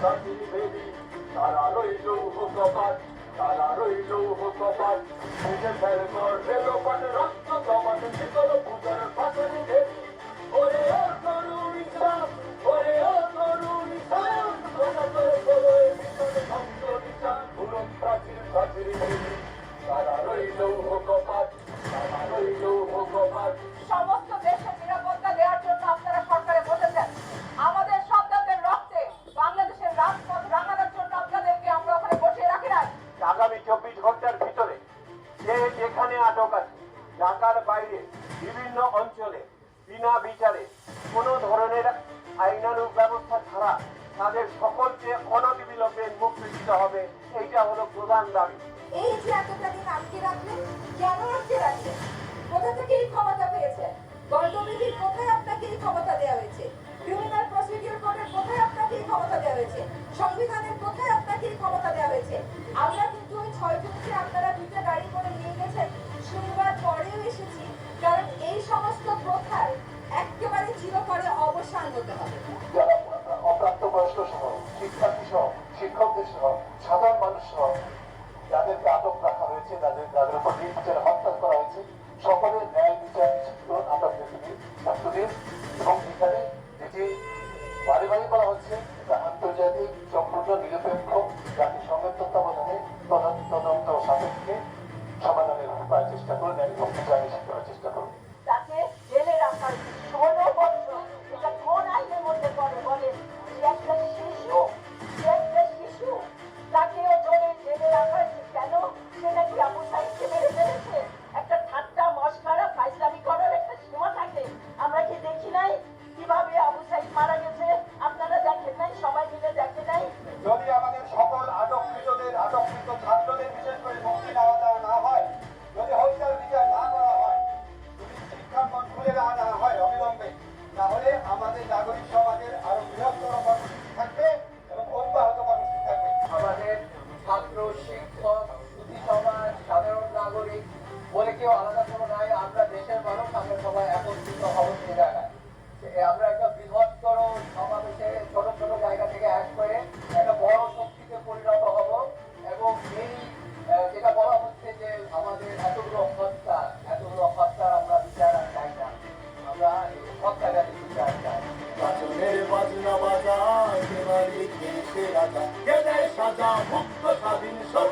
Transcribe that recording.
প্রাচীর বেদি তারা রইল কপাট তারা রইল কপাট নিজে ফের কর রেলো পাট রক্ত কপাট শীতল পূজার ঢাকার বাইরে বিভিন্ন অঞ্চলে বিনা বিচারে কোনো ধরনের আইনানুগ ব্যবস্থা ছাড়া তাদের সকলকে অনতিবিলম্বে মুক্তি দিতে হবে। এইটা হলো প্রধান দাবি। এই যে এতটা আটকে রাখলেন কেন আটকে রাখলেন কোথা থেকে এই ক্ষমতা পেয়েছেন দণ্ডবিধির কোথায় আপনাকে এই ক্ষমতা দেওয়া হয়েছে? ক্রিমিনাল প্রসিডিউর কোডের কোথায় আপনাকে এই ক্ষমতা দেওয়া হয়েছে? সংবিধানের কোথায় সাধারণ মানুষ সহ যাদেরকে আটক রাখা হয়েছে তাদের তাদের উপর নির্বিচারে হত্যা করা হয়েছে, সকলের ন্যায় বিচার আটকদের ছাত্রদের এবং এখানে যেটি করা আন্তর্জাতিক নিরপেক্ষ তত্ত্বাবধানে তদন্ত তদন্ত চেষ্টা এবং বিচার করার চেষ্টা করে করা ছাত্র, শিক্ষক, সুধী সমাজ, সাধারণ নাগরিক, বলে কেউ আলাদা কোনো নাই আমরা দেশের মানুষ, আমরা সবাই একত্রিত হব সে জায়গায়। আমরা একটা বৃহত্তর সমাবেশে ছোট ছোট জায়গা থেকে এক হয়ে রাজা ভক্ত স্বাধীন সব